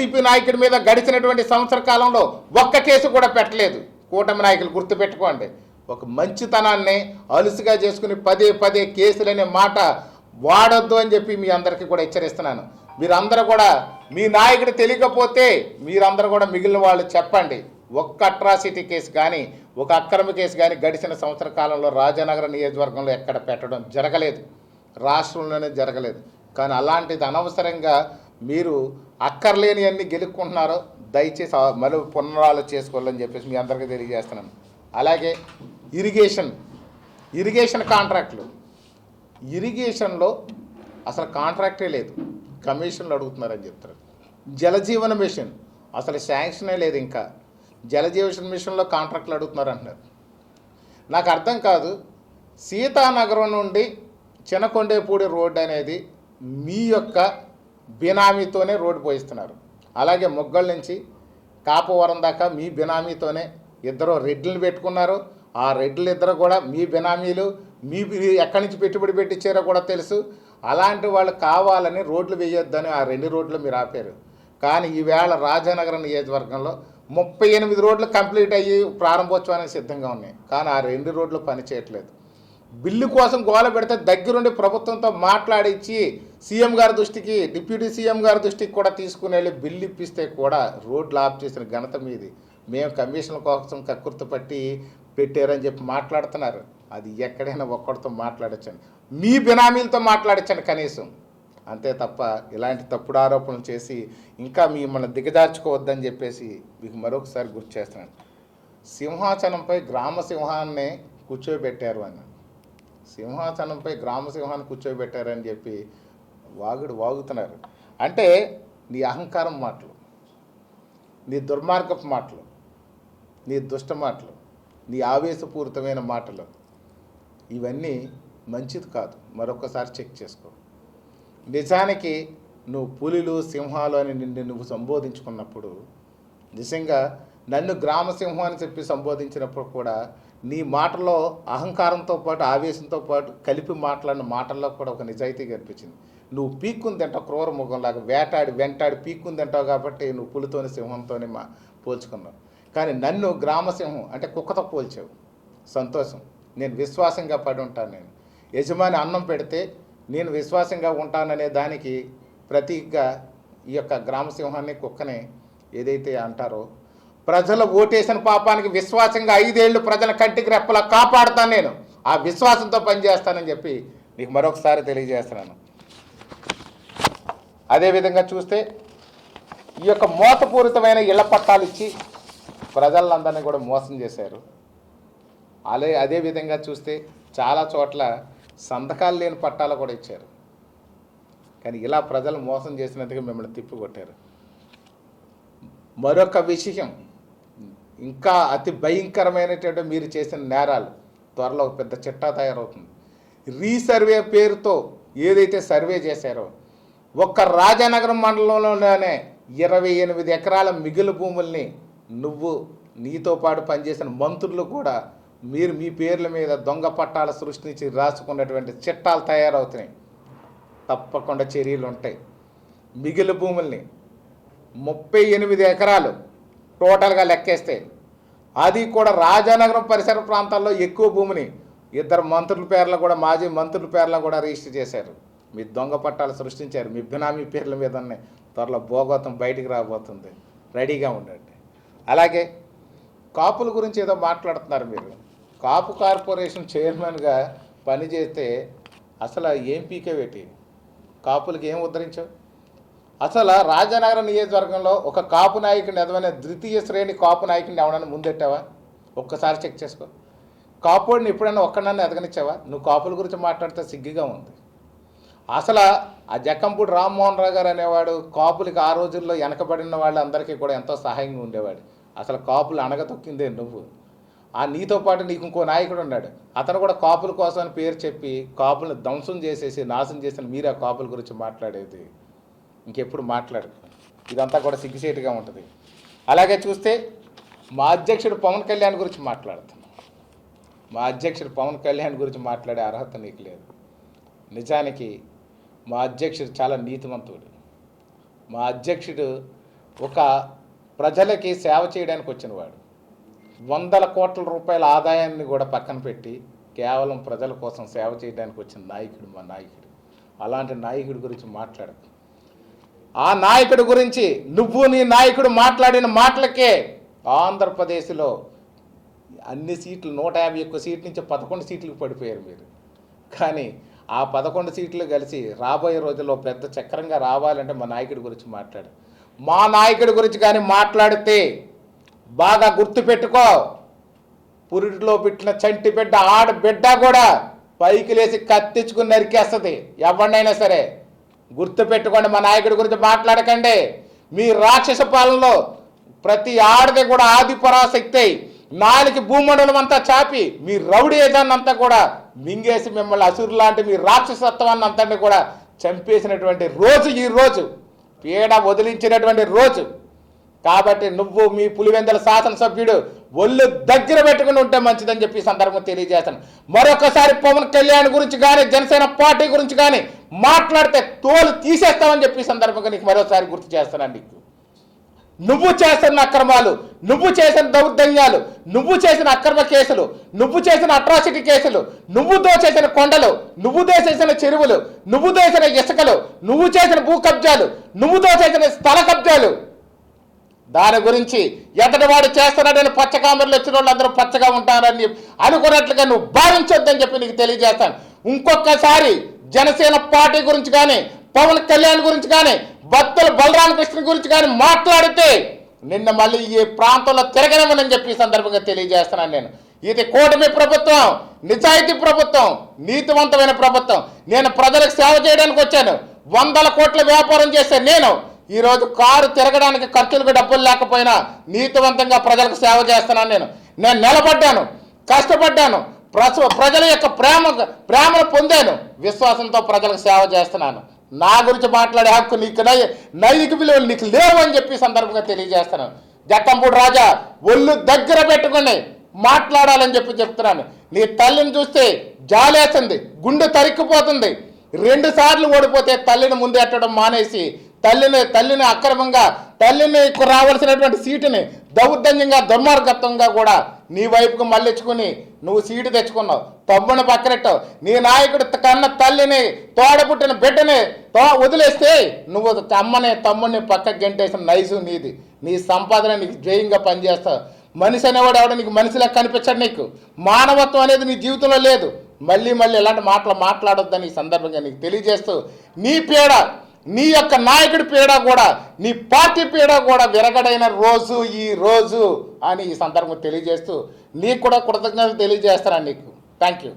YCP నాయకుడి మీద గడిచినటువంటి సంవత్సర కాలంలో ఒక్క కేసు కూడా పెట్టలేదు. కూటమి నాయకులు గుర్తుపెట్టుకోండి. ఒక మంచితనాన్ని అలుసుగా చేసుకుని పదే పదే కేసులనే మాట వాడొద్దు అని చెప్పి మీ అందరికీ కూడా హెచ్చరిస్తున్నాను. మీరందరూ కూడా మీ నాయకుడు తెలియకపోతే మీరందరూ కూడా మిగిలిన వాళ్ళు చెప్పండి. ఒక్క అట్రాసిటీ కేసు కానీ ఒక అక్రమ కేసు కానీ గడిచిన సంవత్సర కాలంలో రాజానగర నియోజకవర్గంలో ఎక్కడ పెట్టడం జరగలేదు. రాష్ట్రంలోనే జరగలేదు. కానీ అలాంటిది అనవసరంగా మీరు అక్కర్లేని అన్ని దయచేసి మళ్ళీ పునరాలు చేసుకోవాలని చెప్పేసి మీ అందరికీ తెలియజేస్తున్నాను. అలాగే ఇరిగేషన్ ఇరిగేషన్ కాంట్రాక్టులు. ఇరిగేషన్లో అసలు కాంట్రాక్టే లేదు. కమిషన్లు అడుగుతున్నారని చెప్తారు జలజీవన మిషన్ అసలు శాంక్షనే లేదు ఇంకా. జలజీవన మిషన్లో కాంట్రాక్ట్లు అడుగుతున్నారు అంటున్నారు. నాకు అర్థం కాదు సీతానగరం నుండి చినకొండేపూడి రోడ్డు అనేది మీ యొక్క బినామీతోనే రోడ్డు పోయిస్తున్నారు. అలాగే మొగ్గల నుంచి కాపవరం దాకా మీ బినామీతోనే ఇద్దరు రెడ్లను పెట్టుకున్నారు. ఆ రెడ్లు ఇద్దరు కూడా మీ బినామీలు మీ ఎక్కడి నుంచి పెట్టుబడి పెట్టించారో కూడా తెలుసు. అలాంటి వాళ్ళు కావాలని రోడ్లు వేయొద్దని ఆ రెండు రోడ్లు మీరు ఆపారు. కానీ ఈవేళ రాజానగరం నియోజకవర్గంలో ముప్పై ఎనిమిది రోడ్లు కంప్లీట్ అయ్యి ప్రారంభోత్సవానికి సిద్ధంగా ఉన్నాయి. కానీ ఆ రెండు రోడ్లు పని చేయట్లేదు బిల్లు కోసం గోల పెడితే దగ్గరుండి ప్రభుత్వంతో మాట్లాడించి సీఎం గారి దృష్టికి డిప్యూటీ సీఎం గారి దృష్టికి కూడా తీసుకుని వెళ్ళి బిల్లు ఇప్పిస్తే కూడా రోడ్లు ఆఫ్ చేసిన ఘనత మీది. మేము కమిషన్ కోసం కక్కుర్తి పట్టి పెట్టారని చెప్పి మాట్లాడుతున్నారు. అది ఎక్కడైనా ఒక్కడితో మాట్లాడచ్చండి. మీ బినామీలతో మాట్లాడచ్చండి కనీసం. అంతే తప్ప ఇలాంటి తప్పుడు ఆరోపణలు చేసి ఇంకా మిమ్మల్ని దిగజార్చుకోవద్దని చెప్పేసి మీకు మరొకసారి గుర్తు చేస్తున్నాను. సింహాచలంపై గ్రామ సింహాన్ని కూర్చోబెట్టారు అని. సింహాసనంపై గ్రామ సింహాన్ని కూర్చోబెట్టారని చెప్పి వాగుడు వాగుతున్నారు. అంటే నీ అహంకారం మాటలు నీ దుర్మార్గపు మాటలు నీ దుష్ట మాటలు నీ ఆవేశపూరితమైన మాటలు ఇవన్నీ మంచిది కాదు. మరొకసారి చెక్ చేసుకో. నిజానికి నువ్వు పులిలు సింహాలు అని నిన్ను నువ్వు సంబోధించుకున్నప్పుడు నిజంగా నన్ను గ్రామసింహం అని చెప్పి సంబోధించినప్పుడు కూడా నీ మాటలో అహంకారంతో పాటు ఆవేశంతో పాటు కలిపి మాట్లాడిన మాటల్లో కూడా ఒక నిజాయితీ కనిపించింది నువ్వు పీక్కుంది తింటావు క్రూర ముఖంలాగా వేటాడి వెంటాడి పీక్కుంది తింటావు కాబట్టి నువ్వు పులితోని సింహంతోని మా పోల్చుకున్నావు. కానీ నన్ను గ్రామసింహం అంటే కుక్కతో పోల్చావు. సంతోషం. నేను విశ్వాసంగా పడి ఉంటాను నేను. యజమాని అన్నం పెడితే నేను విశ్వాసంగా ఉంటాననే దానికి ప్రతీకగా ఈ యొక్క గ్రామసింహాన్ని కుక్కని ఏదైతే అంటారో ప్రజలు ఓటేసిన పాపానికి విశ్వాసంగా ఐదేళ్ళు ప్రజల కంటికి రెప్పలా కాపాడుతాను నేను. ఆ విశ్వాసంతో పనిచేస్తానని చెప్పి నీకు మరొకసారి తెలియజేస్తున్నాను. అదేవిధంగా చూస్తే ఈ యొక్క మోసపూరితమైన ఇళ్ళ పట్టాలు ఇచ్చి ప్రజలందరినీ కూడా మోసం చేశారు. అదే అదేవిధంగా చూస్తే చాలా చోట్ల సంతకాలు లేని పట్టాలు కూడా ఇచ్చారు. కానీ ఇలా ప్రజలు మోసం చేసినందుకు మిమ్మల్ని తిప్పికొట్టారు. మరొక విషయం ఇంకా అతి భయంకరమైనటువంటి మీరు చేసిన నేరాలు త్వరలో ఒక పెద్ద చిట్టా తయారవుతుంది. రీసర్వే పేరుతో ఏదైతే సర్వే చేశారో ఒక్క రాజానగరం మండలంలోనే ఇరవై ఎనిమిది ఎకరాల మిగులు భూముల్ని నువ్వు నీతో పాటు పనిచేసిన మంత్రులు కూడా మీరు మీ పేర్ల మీద దొంగ పట్టాలు సృష్టించి రాసుకున్నటువంటి చిట్టాలు తయారవుతున్నాయి. తప్పకుండా చర్యలు ఉంటాయి. మిగిలిన భూముల్ని ముప్పై ఎనిమిది ఎకరాలు టోటల్గా లెక్కేస్తే అది కూడా రాజానగరం పరిసర ప్రాంతాల్లో ఎక్కువ భూమిని ఇద్దరు మంత్రుల పేర్ల కూడా మాజీ మంత్రుల పేర్ల కూడా రిజిస్టర్ చేశారు. మీ దొంగ పట్టాలు సృష్టించారు. మీ బినామీ పేర్ల మీద ఉన్నాయి త్వరలో భోగోతం బయటికి రాబోతుంది. రెడీగా ఉండండి. అలాగే కాపుల గురించి ఏదో మాట్లాడుతున్నారు మీరు. కాపు కార్పొరేషన్ చైర్మన్గా పనిచేస్తే అసలు ఏం పీకే పెట్టి కాపులకి ఏం ఉద్ధరించావు? అసలు రాజానగరం నియోజకవర్గంలో ఒక కాపు నాయకుడిని ఎదవైనా ద్వితీయ శ్రేణి కాపు నాయకుడిని ఎవడన్నా ముందెట్టావా? ఒక్కసారి చెక్ చేసుకో. కాపుడిని ఎప్పుడైనా ఒక్కడన్నా ఎదగనిచ్చావా? నువ్వు కాపుల గురించి మాట్లాడితే సిగ్గుగా ఉంది. అసలు ఆ జక్కంపూడి రామ్మోహన్ రావు గారు అనేవాడు కాపులకి ఆ రోజుల్లో వెనకబడిన వాళ్ళందరికీ కూడా ఎంతో సహాయంగా ఉండేవాడు. అసలు కాపులు అణగతొక్కిందే నువ్వు. ఆ నీతో పాటు నీకు ఇంకో నాయకుడు ఉన్నాడు. అతను కూడా కాపుల కోసం అని పేరు చెప్పి కాపులను ధ్వంసం చేసేసి నాశనం చేసిన మీరు ఆ కాపుల గురించి మాట్లాడేది. ఇంకెప్పుడు మాట్లాడకు ఇదంతా కూడా సిగ్గుచేటుగా ఉంటుంది. అలాగే చూస్తే మా అధ్యక్షుడు పవన్ కళ్యాణ్ గురించి మాట్లాడుతున్నాం. మా అధ్యక్షుడు పవన్ కళ్యాణ్ గురించి మాట్లాడే అర్హత నీకు లేదు. నిజానికి మా అధ్యక్షుడు చాలా నీతివంతుడు మా అధ్యక్షుడు ఒక ప్రజలకి సేవ చేయడానికి వచ్చినవాడు. వందల కోట్ల రూపాయల ఆదాయాన్ని కూడా పక్కన పెట్టి కేవలం ప్రజల కోసం సేవ చేయడానికి వచ్చిన నాయకుడు మా నాయకుడు. అలాంటి నాయకుడి గురించి మాట్లాడకు. ఆ నాయకుడి గురించి నువ్వు నీ నాయకుడు మాట్లాడిన మాటలకే ఆంధ్రప్రదేశ్లో అన్ని సీట్లు నూట యాభై ఒక్క సీట్ల నుంచి పదకొండు సీట్లకు పడిపోయారు మీరు. కానీ ఆ పదకొండు సీట్లు కలిసి రాబోయే రోజుల్లో పెద్ద చక్రంగా రావాలంటే మా నాయకుడి గురించి మాట్లాడు. మా నాయకుడి గురించి కానీ మాట్లాడితే బాగా గుర్తుపెట్టుకో పురిటిలో పెట్టిన చంటి బిడ్డ ఆడ బిడ్డ కూడా పైకి లేచి కత్తించుకుని నరికేస్తుంది. ఎవరినైనా సరే. గుర్తుపెట్టుకోండి మా నాయకుడి గురించి మాట్లాడకండి. మీ రాక్షస పాలనలో ప్రతి ఆడది కూడా ఆది పరాశక్తి నాలుగు భూమండలం అంతా చాపి మీ రౌడీ ఏజాన్ని అంతా కూడా మింగేసి మిమ్మల్ని అసురు లాంటి మీ రాక్షసత్వాన్ని అంతటిని కూడా చంపేసినటువంటి రోజు ఈ రోజు. పీడ వదిలించినటువంటి రోజు. కాబట్టి నువ్వు మీ పులివెందల శాసనసభ్యుడు ఒళ్ళు దగ్గర పెట్టుకుని ఉంటే మంచిదని చెప్పి సందర్భం తెలియజేస్తాను. మరొకసారి పవన్ కళ్యాణ్ గురించి కానీ జనసేన పార్టీ గురించి కానీ మాట్లాడితే తోలు తీసేస్తామని చెప్పి సందర్భంగా నీకు మరోసారి గుర్తు చేస్తాను నీకు. నువ్వు చేస్తున్న అక్రమాలు నువ్వు చేసిన దౌర్జన్యాలు నువ్వు చేసిన అక్రమ కేసులు నువ్వు చేసిన అట్రాసిటీ కేసులు నువ్వు దోచేసిన కొండలు నువ్వు దోచేసిన చెరువులు నువ్వు దోచిన ఇసుకలు నువ్వు చేసిన భూ కబ్జాలు నువ్వు దోచేసిన స్థల కబ్జాలు. దాని గురించి ఎదటివాడు చేస్తున్నాడని పచ్చకామర్లు వచ్చిన వాళ్ళు అందరూ పచ్చగా ఉంటారని అనుకున్నట్లుగా నువ్వు భావించొద్దని చెప్పి నీకు తెలియజేస్తాను. ఇంకొకసారి జనసేన పార్టీ గురించి కానీ పవన్ కళ్యాణ్ గురించి కానీ భక్తుల బలరామకృష్ణ గురించి కానీ మాట్లాడితే నిన్న మళ్ళీ ఈ ప్రాంతంలో తిరగనివ్వనని చెప్పి సందర్భంగా తెలియజేస్తున్నాను నేను. ఇది కూటమి ప్రభుత్వం నిజాయితీ ప్రభుత్వం నీతివంతమైన ప్రభుత్వం. నేను ప్రజలకు సేవ చేయడానికి వచ్చాను. వందల కోట్ల వ్యాపారం చేసే నేను ఈరోజు కారు తిరగడానికి ఖర్చులకు డబ్బులు లేకపోయినా నీతివంతంగా ప్రజలకు సేవ చేస్తున్నాను నేను. నేను నిలబడ్డాను కష్టపడ్డాను ప్రజల యొక్క ప్రేమ ప్రేమను పొందాను. విశ్వాసంతో ప్రజలకు సేవ చేస్తున్నాను. నా గురించి మాట్లాడే హక్కు నీకు నై నైతిక విలువలు నీకు లేవు అని చెప్పి సందర్భంగా తెలియజేస్తున్నాను జక్కంపూడి రాజా ఒళ్ళు దగ్గర పెట్టుకుని మాట్లాడాలని చెప్పి చెప్తున్నాను. నీ తల్లిని చూస్తే జాలేస్తుంది గుండె తరిక్కిపోతుంది. రెండు సార్లు ఓడిపోతే తల్లిని ముందు ఎట్టడం మానేసి తల్లిని తల్లిని అక్రమంగా తల్లిని రావాల్సినటువంటి సీటుని దౌర్జన్యంగా దుర్మార్గత్వంగా కూడా నీ వైపుకు మళ్ళించుకుని నువ్వు సీటు తెచ్చుకున్నావు. తమ్ముని పక్కనెట్టావు. నీ నాయకుడు కన్న తల్లిని తోడపుట్టిన బిడ్డని తో వదిలేస్తే నువ్వు అమ్మని తమ్ముడిని పక్క గెంటేసిన నైజు నీది. నీ సంపాదన నీకు జయంగా పనిచేస్తావు. మనిషి అనేవాడు ఎవడ నీకు మనిషిలా కనిపించడు నీకు. మానవత్వం అనేది నీ జీవితంలో లేదు. మళ్ళీ మళ్ళీ ఇలాంటి మాటలు మాట్లాడొద్దని ఈ సందర్భంగా నీకు తెలియజేస్తూ నీ పేడ నీ యొక్క నాయకుడి పీడ కూడా నీ పార్టీ పీడ కూడా విరగడైన రోజు ఈ రోజు అని ఈ సందర్భంగా తెలియజేస్తూ నీకు కూడా కృతజ్ఞతలు తెలియజేస్తాను నీకు. Thank you